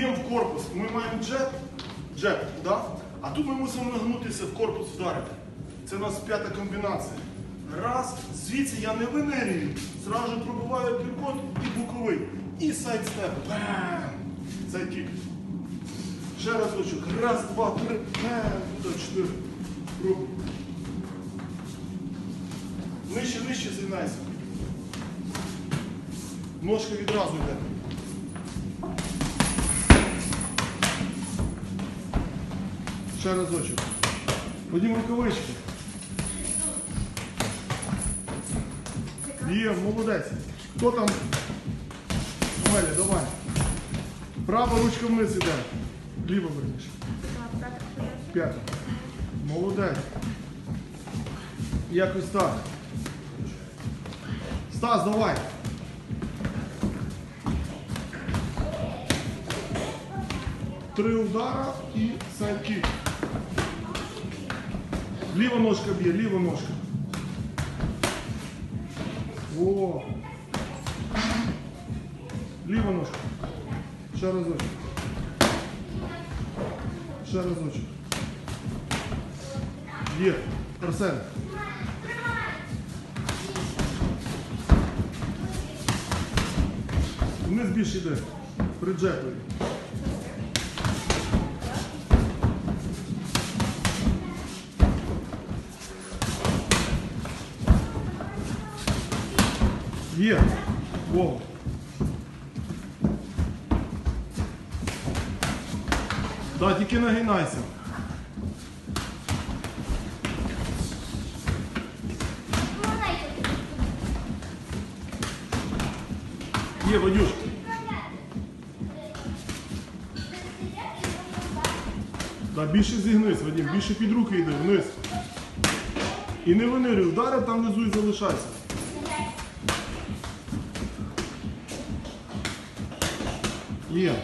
б'ємо в корпус. Ми маємо джеб, джеб, да? а тут ми мусимо нагнутися в корпус вдарити. Це у нас п'ята комбінація. Раз, звідси я не винирюю, зразу пробиваю піркот і боковий. І сайдстеп. Сайдкік. Ще разочок. Раз, два, три. Туди, чотири. Пробуй. Нижче, нижче зігнайся. Ножка відразу йде. Ще разочок. Ходімо рукавички. Є, молодець. Хто там? Мелі, давай. Права ручка вниз іде. Ліва верніше. П'ята. Молодець. Якось так. Стас, давай. Три удара і сайдкік. Ліва ножка б'є, ліва ножка. О. Ліва ножка. Ще разочок. Ще разочок. Є. Арсен. Вниз більше йде. Є. Во. Да, тільки нагинайся. Є, Вадюш. Да, більше зігнись, Вадим, більше під руки йди, вниз. І не винирюй, вдарив там внизу і залишайся. Є.